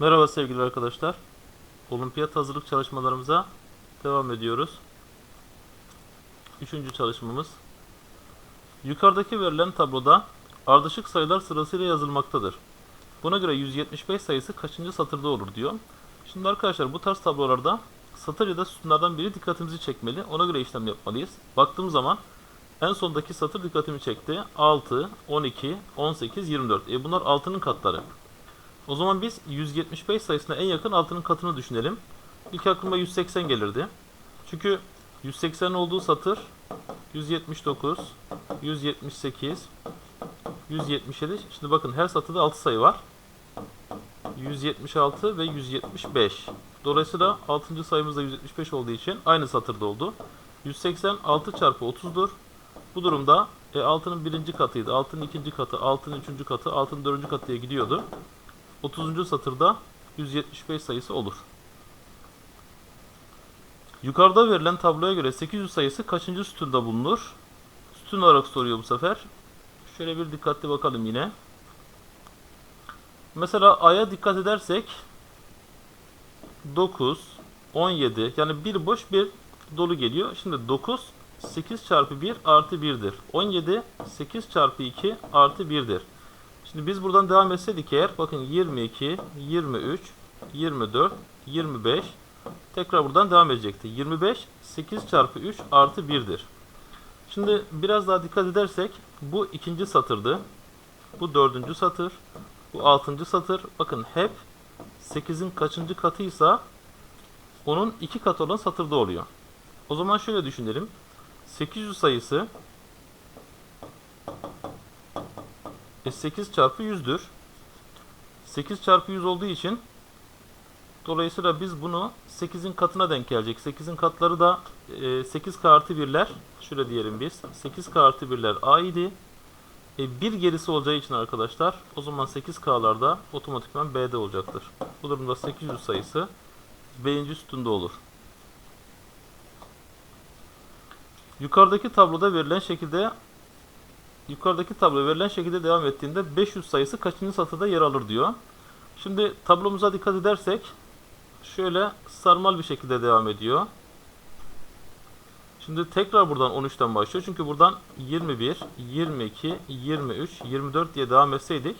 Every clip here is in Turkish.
Merhaba sevgili arkadaşlar. Olimpiyat hazırlık çalışmalarımıza devam ediyoruz. Üçüncü çalışmamız. Yukarıdaki verilen tabloda ardışık sayılar sırasıyla yazılmaktadır. Buna göre 175 sayısı kaçıncı satırda olur diyor. Şimdi arkadaşlar bu tarz tablolarda satır ya da sütunlardan biri dikkatimizi çekmeli. Ona göre işlem yapmalıyız. Baktığım zaman en sondaki satır dikkatimi çekti. 6, 12, 18, 24. E bunlar 6'nın katları. O zaman biz 175 sayısına en yakın altının katını düşünelim. İlk aklıma 180 gelirdi. Çünkü 180 olduğu satır 179, 178, 177. Şimdi bakın her satırda 6 sayı var. 176 ve 175. Dolayısıyla 6. sayımız da 175 olduğu için aynı satırda oldu. 180 6 çarpı 30'dur. Bu durumda e, 6'nın birinci katıydı. 6'nın ikinci katı, 6'nın üçüncü katı, 6'nın dördüncü katı diye gidiyordu. 30. satırda 175 sayısı olur. Yukarıda verilen tabloya göre 800 sayısı kaçıncı sütunda bulunur? Sütun olarak soruyor bu sefer. Şöyle bir dikkatli bakalım yine. Mesela A'ya dikkat edersek 9, 17 yani bir boş bir dolu geliyor. Şimdi 9 8 çarpı 1 artı 1'dir. 17 8 çarpı 2 artı 1'dir. Şimdi biz buradan devam etseydik eğer bakın 22, 23, 24, 25 tekrar buradan devam edecekti. 25 8 çarpı 3 artı 1'dir. Şimdi biraz daha dikkat edersek bu ikinci satırdı. Bu dördüncü satır. Bu altıncı satır. Bakın hep 8'in kaçıncı katıysa onun iki katı olan satırda oluyor. O zaman şöyle düşünelim. 800 sayısı e 8 çarpı 100'dür. 8 çarpı 100 olduğu için dolayısıyla biz bunu 8'in katına denk gelecek. 8'in katları da e, 8k artı 1'ler. Şöyle diyelim biz. 8k artı 1'ler A idi. E, bir gerisi olacağı için arkadaşlar o zaman 8k'lar da otomatikman B'de olacaktır. Bu durumda 800 sayısı B'inci sütunda olur. Yukarıdaki tabloda verilen şekilde yukarıdaki tablo verilen şekilde devam ettiğinde 500 sayısı kaçıncı satırda yer alır diyor. Şimdi tablomuza dikkat edersek şöyle sarmal bir şekilde devam ediyor. Şimdi tekrar buradan 13'ten başlıyor. Çünkü buradan 21, 22, 23, 24 diye devam etseydik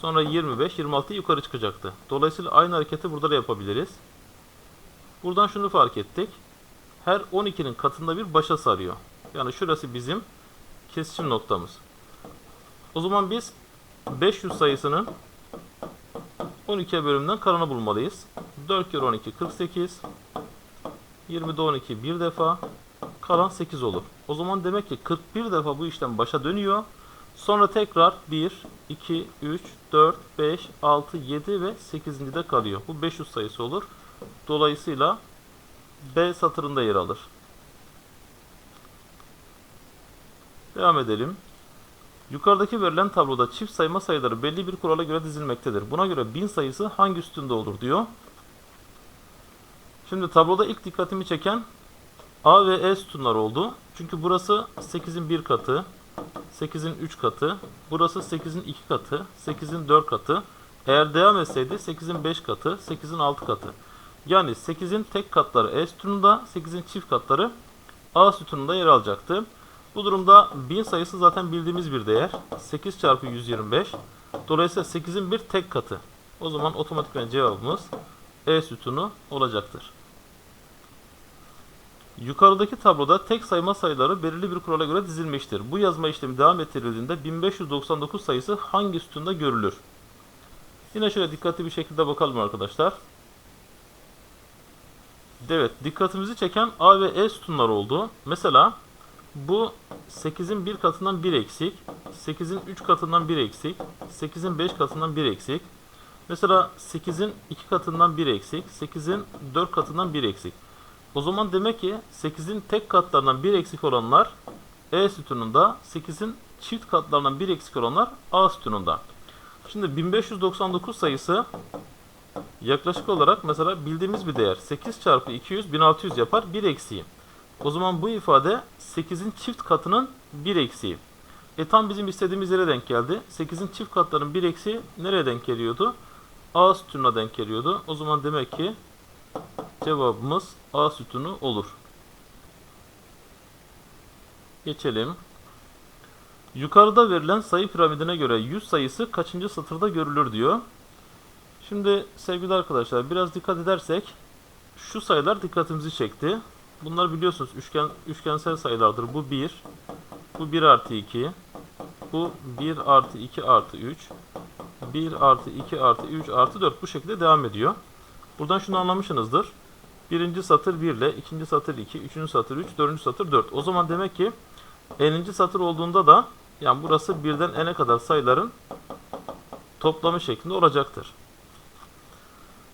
sonra 25, 26 yukarı çıkacaktı. Dolayısıyla aynı hareketi burada da yapabiliriz. Buradan şunu fark ettik. Her 12'nin katında bir başa sarıyor. Yani şurası bizim kesişim noktamız. O zaman biz 500 sayısının 12 bölümünden kalanı bulmalıyız. 4 kere 12 48. 20'de 12 bir defa. Kalan 8 olur. O zaman demek ki 41 defa bu işlem başa dönüyor. Sonra tekrar 1, 2, 3, 4, 5, 6, 7 ve 8. de kalıyor. Bu 500 sayısı olur. Dolayısıyla B satırında yer alır. Devam edelim. Yukarıdaki verilen tabloda çift sayma sayıları belli bir kurala göre dizilmektedir. Buna göre 1000 sayısı hangi üstünde olur diyor. Şimdi tabloda ilk dikkatimi çeken A ve E sütunlar oldu. Çünkü burası 8'in 1 katı, 8'in 3 katı, burası 8'in 2 katı, 8'in 4 katı. Eğer devam etseydi 8'in 5 katı, 8'in 6 katı. Yani 8'in tek katları E sütununda, 8'in çift katları A sütununda yer alacaktı. Bu durumda 1000 sayısı zaten bildiğimiz bir değer. 8 çarpı 125. Dolayısıyla 8'in bir tek katı. O zaman otomatikman cevabımız E sütunu olacaktır. Yukarıdaki tabloda tek sayma sayıları belirli bir kurala göre dizilmiştir. Bu yazma işlemi devam ettirildiğinde 1599 sayısı hangi sütunda görülür? Yine şöyle dikkatli bir şekilde bakalım arkadaşlar. Evet, dikkatimizi çeken A ve E sütunlar oldu. Mesela bu 8'in 1 katından 1 eksik, 8'in 3 katından 1 eksik, 8'in 5 katından 1 eksik. Mesela 8'in 2 katından 1 eksik, 8'in 4 katından 1 eksik. O zaman demek ki 8'in tek katlarından 1 eksik olanlar E sütununda, 8'in çift katlarından 1 eksik olanlar A sütununda. Şimdi 1599 sayısı yaklaşık olarak mesela bildiğimiz bir değer. 8 çarpı 200 1600 yapar 1 eksiği. O zaman bu ifade 8'in çift katının 1 eksiği. E tam bizim istediğimiz yere denk geldi. 8'in çift katlarının 1 eksiği nereye denk geliyordu? A sütununa denk geliyordu. O zaman demek ki cevabımız A sütunu olur. Geçelim. Yukarıda verilen sayı piramidine göre 100 sayısı kaçıncı satırda görülür diyor. Şimdi sevgili arkadaşlar biraz dikkat edersek şu sayılar dikkatimizi çekti. Bunlar biliyorsunuz üçgen üçgensel sayılardır. Bu 1, bu 1 artı 2, bu 1 artı 2 artı 3, 1 artı 2 artı 3 artı 4 bu şekilde devam ediyor. Buradan şunu anlamışsınızdır. Birinci satır 1 ile, ikinci satır 2, üçüncü satır 3, dördüncü satır 4. O zaman demek ki n'inci satır olduğunda da yani burası birden n'e kadar sayıların toplamı şeklinde olacaktır.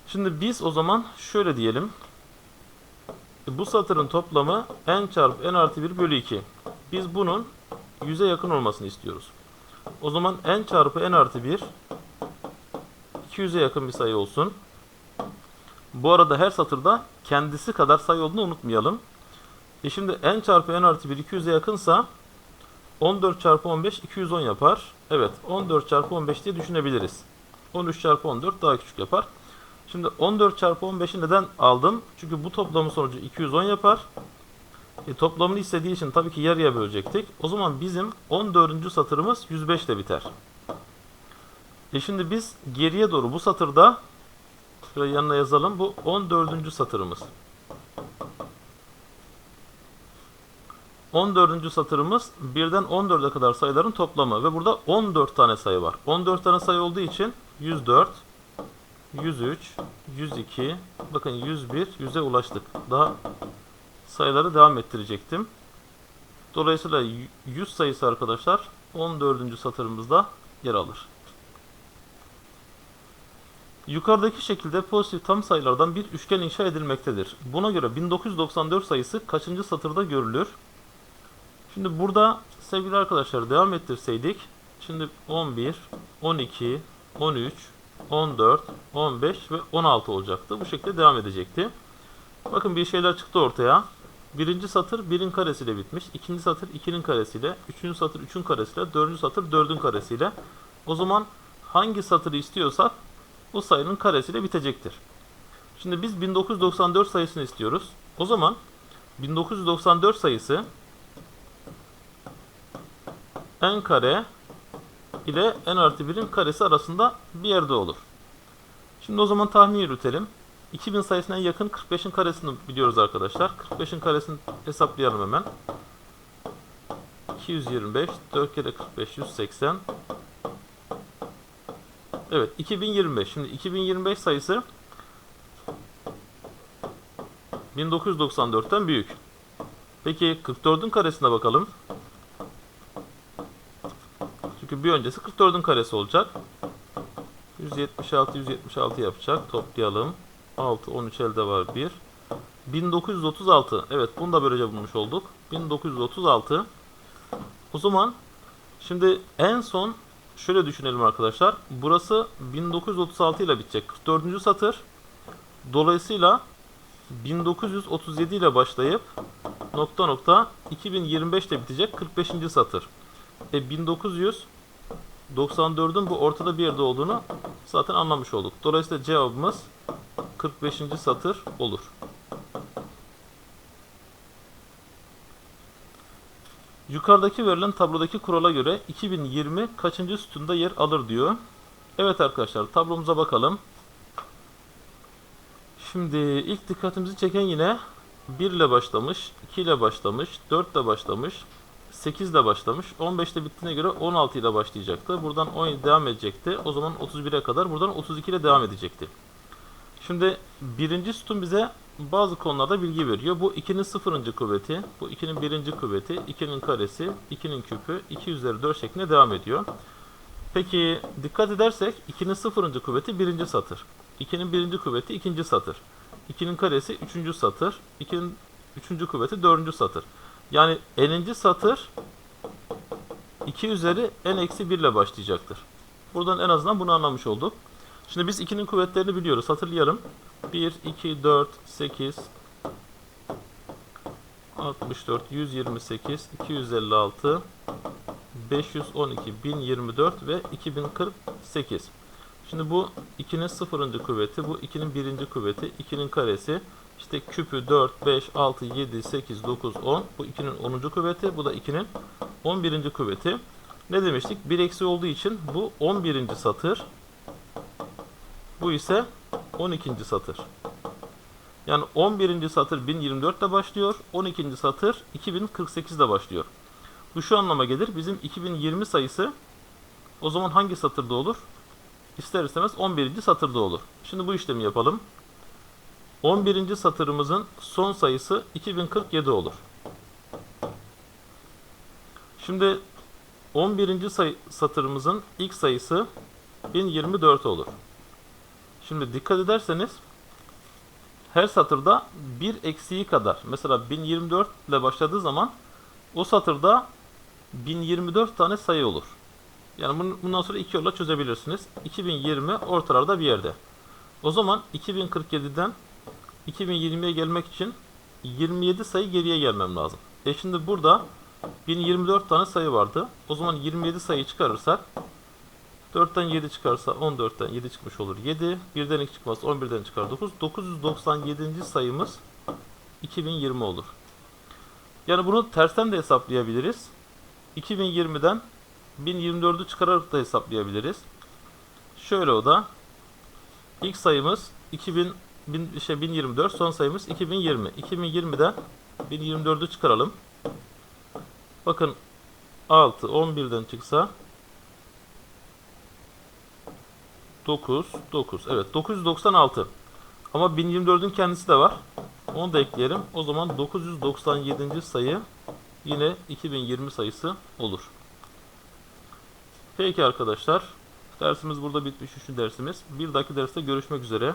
Şimdi biz o zaman şöyle diyelim. Bu satırın toplamı n çarpı n artı 1 bölü 2. Biz bunun 100'e yakın olmasını istiyoruz. O zaman n çarpı n artı 1 200'e yakın bir sayı olsun. Bu arada her satırda kendisi kadar sayı olduğunu unutmayalım. E şimdi n çarpı n artı 1 200'e yakınsa 14 çarpı 15 210 yapar. Evet 14 çarpı 15 diye düşünebiliriz. 13 çarpı 14 daha küçük yapar. Şimdi 14 çarpı 15'i neden aldım? Çünkü bu toplamın sonucu 210 yapar. E, toplamını istediği için tabii ki yarıya bölecektik. O zaman bizim 14. satırımız 105 ile biter. E şimdi biz geriye doğru bu satırda şöyle yanına yazalım. Bu 14. satırımız. 14. satırımız birden 14'e kadar sayıların toplamı ve burada 14 tane sayı var. 14 tane sayı olduğu için 104 103, 102, bakın 101, 100'e ulaştık. Daha sayıları devam ettirecektim. Dolayısıyla 100 sayısı arkadaşlar 14. satırımızda yer alır. Yukarıdaki şekilde pozitif tam sayılardan bir üçgen inşa edilmektedir. Buna göre 1994 sayısı kaçıncı satırda görülür? Şimdi burada sevgili arkadaşlar devam ettirseydik. Şimdi 11, 12, 13, 14, 15 ve 16 olacaktı. Bu şekilde devam edecekti. Bakın bir şeyler çıktı ortaya. Birinci satır 1'in karesiyle bitmiş. ikinci satır 2'nin karesiyle. Üçüncü satır 3'ün karesiyle. Dördüncü satır 4'ün karesiyle. O zaman hangi satırı istiyorsak o sayının karesiyle bitecektir. Şimdi biz 1994 sayısını istiyoruz. O zaman 1994 sayısı n kare ile n artı 1'in karesi arasında bir yerde olur. Şimdi o zaman tahmin yürütelim. 2000 sayısına yakın 45'in karesini biliyoruz arkadaşlar. 45'in karesini hesaplayalım hemen. 225, 4 kere 45, 180. Evet, 2025. Şimdi 2025 sayısı 1994'ten büyük. Peki 44'ün karesine bakalım. Çünkü bir öncesi 44'ün karesi olacak. 176 176 yapacak. Toplayalım. 6 13 elde var 1. 1936. Evet bunu da böylece bulmuş olduk. 1936. O zaman şimdi en son şöyle düşünelim arkadaşlar. Burası 1936 ile bitecek. 44. satır. Dolayısıyla 1937 ile başlayıp nokta nokta 2025 ile bitecek 45. satır. E 1994'ün bu ortada bir yerde olduğunu zaten anlamış olduk. Dolayısıyla cevabımız 45. satır olur. Yukarıdaki verilen tablodaki kurala göre 2020 kaçıncı sütunda yer alır diyor. Evet arkadaşlar tablomuza bakalım. Şimdi ilk dikkatimizi çeken yine 1 ile başlamış, 2 ile başlamış, 4 ile başlamış, 8 ile başlamış. 15 ile bittiğine göre 16 ile başlayacaktı. Buradan 10 devam edecekti. O zaman 31'e kadar buradan 32 ile devam edecekti. Şimdi birinci sütun bize bazı konularda bilgi veriyor. Bu 2'nin sıfırıncı kuvveti, bu 2'nin birinci kuvveti, 2'nin karesi, 2'nin küpü, 2 üzeri 4 şeklinde devam ediyor. Peki dikkat edersek 2'nin sıfırıncı kuvveti birinci satır. 2'nin birinci kuvveti ikinci satır. 2'nin karesi üçüncü satır. 2'nin üçüncü kuvveti dördüncü satır. Yani n'inci satır 2 üzeri n eksi 1 ile başlayacaktır. Buradan en azından bunu anlamış olduk. Şimdi biz 2'nin kuvvetlerini biliyoruz. Hatırlayalım. 1, 2, 4, 8, 64, 128, 256, 512, 1024 ve 2048. Şimdi bu 2'nin sıfırıncı kuvveti, bu 2'nin birinci kuvveti, 2'nin karesi. İşte küpü 4, 5, 6, 7, 8, 9, 10. Bu 2'nin 10. kuvveti, bu da 2'nin 11. kuvveti. Ne demiştik? 1 eksi olduğu için bu 11. satır. Bu ise 12. satır. Yani 11. satır 1024 ile başlıyor. 12. satır 2048 ile başlıyor. Bu şu anlama gelir. Bizim 2020 sayısı o zaman hangi satırda olur? İster istemez 11. satırda olur. Şimdi bu işlemi yapalım. 11. satırımızın son sayısı 2047 olur. Şimdi 11. sayı, satırımızın ilk sayısı 1024 olur. Şimdi dikkat ederseniz her satırda bir eksiği kadar mesela 1024 ile başladığı zaman o satırda 1024 tane sayı olur. Yani bundan sonra iki yolla çözebilirsiniz. 2020 ortalarda bir yerde. O zaman 2047'den 2020'ye gelmek için 27 sayı geriye gelmem lazım. E şimdi burada 1024 tane sayı vardı. O zaman 27 sayı çıkarırsak 4'ten 7 çıkarsa 14'ten 7 çıkmış olur 7. 1'den 2 çıkmaz 11'den çıkar 9. 997. sayımız 2020 olur. Yani bunu tersten de hesaplayabiliriz. 2020'den 1024'ü çıkararak da hesaplayabiliriz. Şöyle o da ilk sayımız 2000 bin, şey 1024 son sayımız 2020. 2020'den 1024'ü çıkaralım. Bakın 6 11'den çıksa 9 9 evet 996 ama 1024'ün kendisi de var. Onu da ekleyelim. O zaman 997. sayı yine 2020 sayısı olur. Peki arkadaşlar. Dersimiz burada bitmiş. Üçüncü dersimiz. Bir dahaki derste görüşmek üzere.